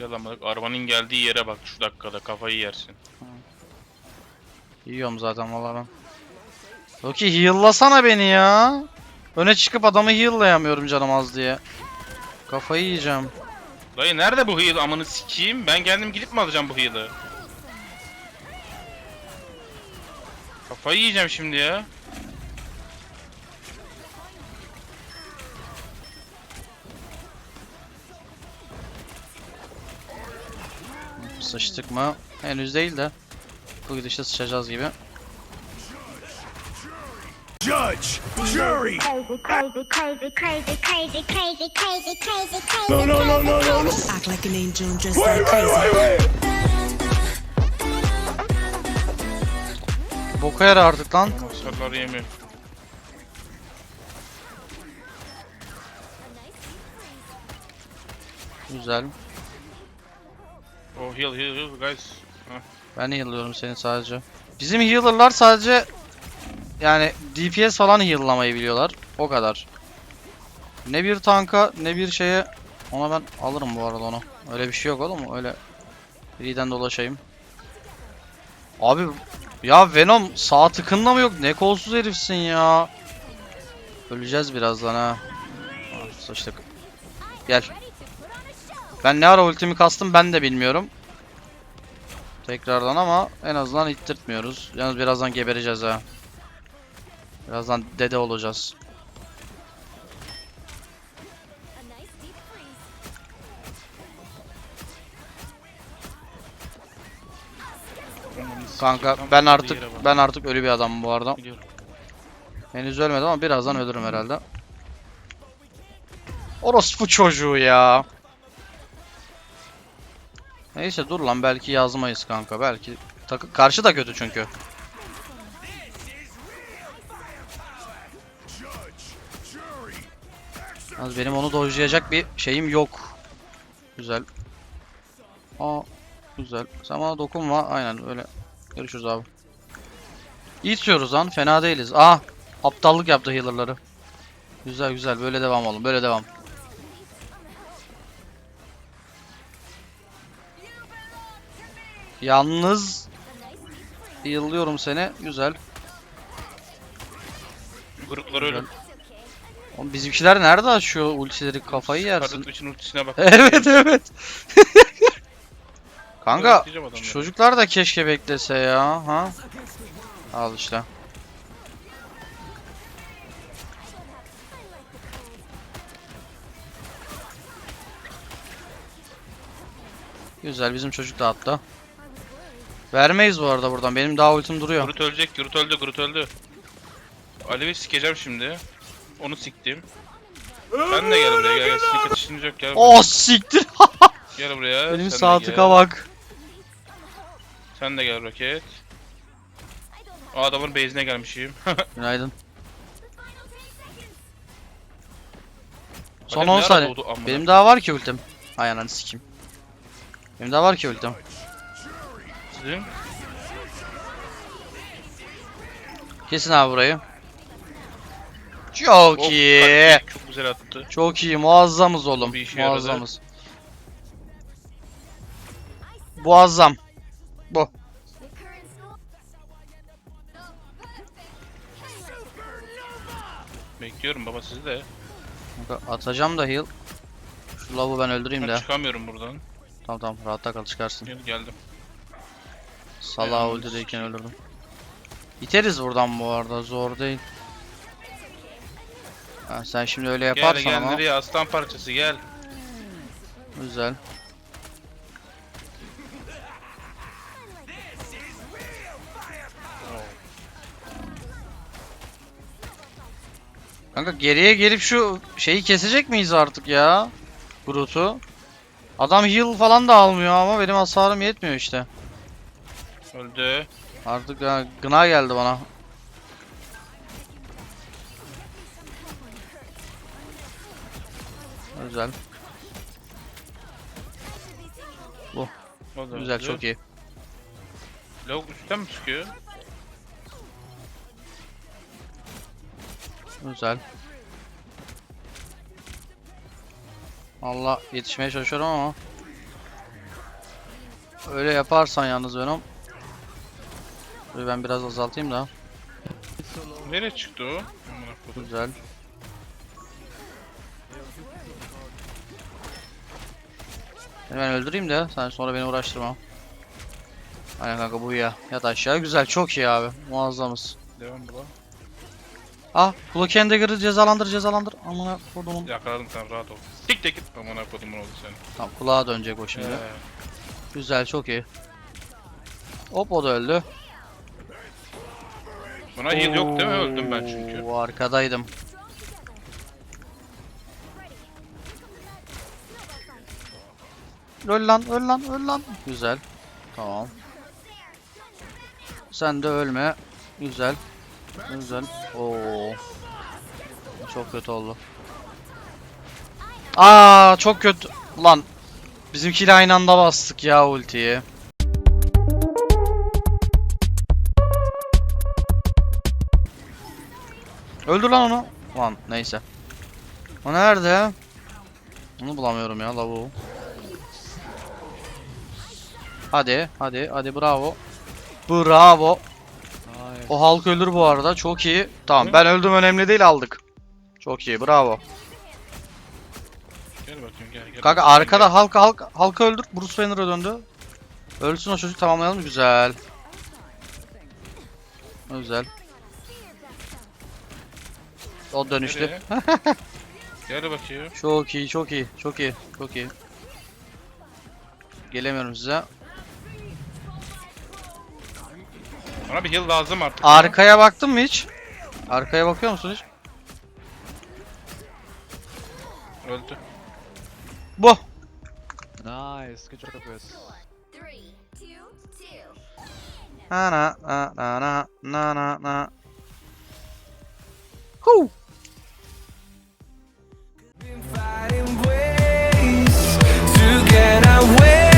Gel lan bak arabanın geldiği yere bak şu dakikada kafayı yersin. Yiyorum zaten valla ben. Loki heal'lasana beni ya. Öne çıkıp adamı heal'layamıyorum canım az diye. Kafayı yiyeceğim. Dayı nerede bu heal amını sikeyim? Ben kendim gidip mi alacağım bu heal'ı? Kafayı yiyeceğim şimdi ya. Sıçtık mı? Henüz değil de. Bu gidişte sıçacağız gibi. judge, jury. No, no, no, no, no, wait, wait, wait, wait. Boka yarar artık lan. Sarılar yemiyor. Güzel. Oh heal heal heal guys. Heh. Ben heal'lıyorum seni sadece. Bizim healer'lar sadece yani DPS falan heal'lamayı biliyorlar. O kadar. Ne bir tanka ne bir şeye ona ben alırım bu arada onu. Öyle bir şey yok oğlum. Öyle biriden dolaşayım. Abi ya Venom sağ tıkında mı yok? Ne kolsuz herifsin ya. Öleceğiz birazdan ha. Ah. Gel. Ben ne ara ultimi kastım ben de bilmiyorum. Tekrardan ama en azından ittirtmiyoruz. Yalnız birazdan gebereceğiz ha. Birazdan dede olacağız. Kanka ben artık ben artık ölü bir adamım bu arada. Biliyorum. Henüz ölmedim ama birazdan ölürüm herhalde. Orospu çocuğu ya. Neyse dur lan belki yazmayız kanka belki. Takı karşı da kötü çünkü. Yalnız benim onu dojlayacak bir şeyim yok. Güzel. Aa güzel. Sen bana dokunma. Aynen öyle. Görüşürüz abi. İyi tutuyoruz lan. Fena değiliz. Ah! Aptallık yaptı healer'ları. Güzel güzel. Böyle devam oğlum. Böyle devam. Yalnız heal'lıyorum seni. Güzel. Gruplar öyle. Güzel. Oğlum bizimkiler nerede açıyor ultileri kafayı yersin. Witch'in ultisine bak. evet evet. Kanka çocuklar da keşke beklese ya. Ha? Al işte. Güzel bizim çocuk da attı. Vermeyiz bu arada buradan. Benim daha ultim duruyor. Groot ölecek, Groot öldü, Groot öldü. Alev'i sikeceğim şimdi. Onu siktim. Sen de gel buraya gel gel. Sneak atışınız yok gel buraya. Oh siktir. Gel buraya. Benim tıka bak. Sen de gel roket. Aa, adamın base'ine gelmişim. Günaydın. Son Alev 10 ne ara saniye. doğdu amına? Benim daha var ki ultim. Hay ananı sikeyim. Benim daha var ki ultim. Sizin? Kesin abi burayı. Çok Of, iyi. kalpli, Çok güzel attı. Çok iyi. Muazzamız oğlum. Bir işe yaradı. Muazzamız. Muazzam. Bu. Bekliyorum baba sizi de. Atacağım da heal. Şu lavu ben öldüreyim Ben de. çıkamıyorum buradan. Tamam tamam rahatta kal çıkarsın. Gel geldim. Yalnız. ultideyken öldürdüm. İteriz buradan bu arada zor değil. Ha, sen şimdi öyle Gel yaparsan gel ama nereye aslan parçası gel. güzel. Kanka geriye gelip şu şeyi kesecek miyiz artık ya? Groot'u. Adam heal falan da almıyor ama benim hasarım yetmiyor işte. Öldü. Artık ya, gına geldi bana. Güzel. O da Güzel öldü. çok iyi. Lavuk üstten mi çıkıyor? Güzel. Allah yetişmeye çalışıyorum ama Öyle yaparsan yalnız Venom. Dur ben biraz azaltayım da. Nereye çıktı o? Amına kodum. Güzel. Ben öldüreyim de sen sonra beni uğraştırma. Aynen kanka bu ya. Yat aşağı. Güzel çok iyi abi. Muazzamız. Devam bula. Ah Cloakendagger'ı cezalandır cezalandır. Amına kodumun. Yakaladım sen rahat ol. Tik tek git. Amına kodumun oldu senin. Tamam kulağa dönecek o şimdi. Ee, Güzel çok iyi. Hop o da öldü. Buna heal yok değil mi? Öldüm ben çünkü. Oo, arkadaydım. Öl lan, öl lan, öl lan. Güzel. Tamam. Sen de ölme. Güzel. Güzel. Oo. Çok kötü oldu. Aa, çok kötü. Lan. Bizimkiyle aynı anda bastık ya ultiyi. Öldür lan onu. Lan neyse. O nerede? Onu bulamıyorum ya lavuğu. Hadi, hadi, hadi bravo. Bravo. O halk öldür bu arada. Çok iyi. Tamam ben öldüm önemli değil aldık. Çok iyi bravo. Gel bakayım gel gel. Kanka arkada halk halk halka öldür. Bruce Banner'a döndü. Ölsün o çocuk tamamlayalım güzel. Güzel. O dönüştü. Nereye? Gel bakayım. Çok iyi, çok iyi, çok iyi, çok iyi. Gelemiyorum size. Bana bir heal lazım artık. Arkaya baktın mı hiç? Arkaya bakıyor musun hiç? Öldü. Bu. Nice, good job guys. Na na na na na na na. Huu. Can I wait?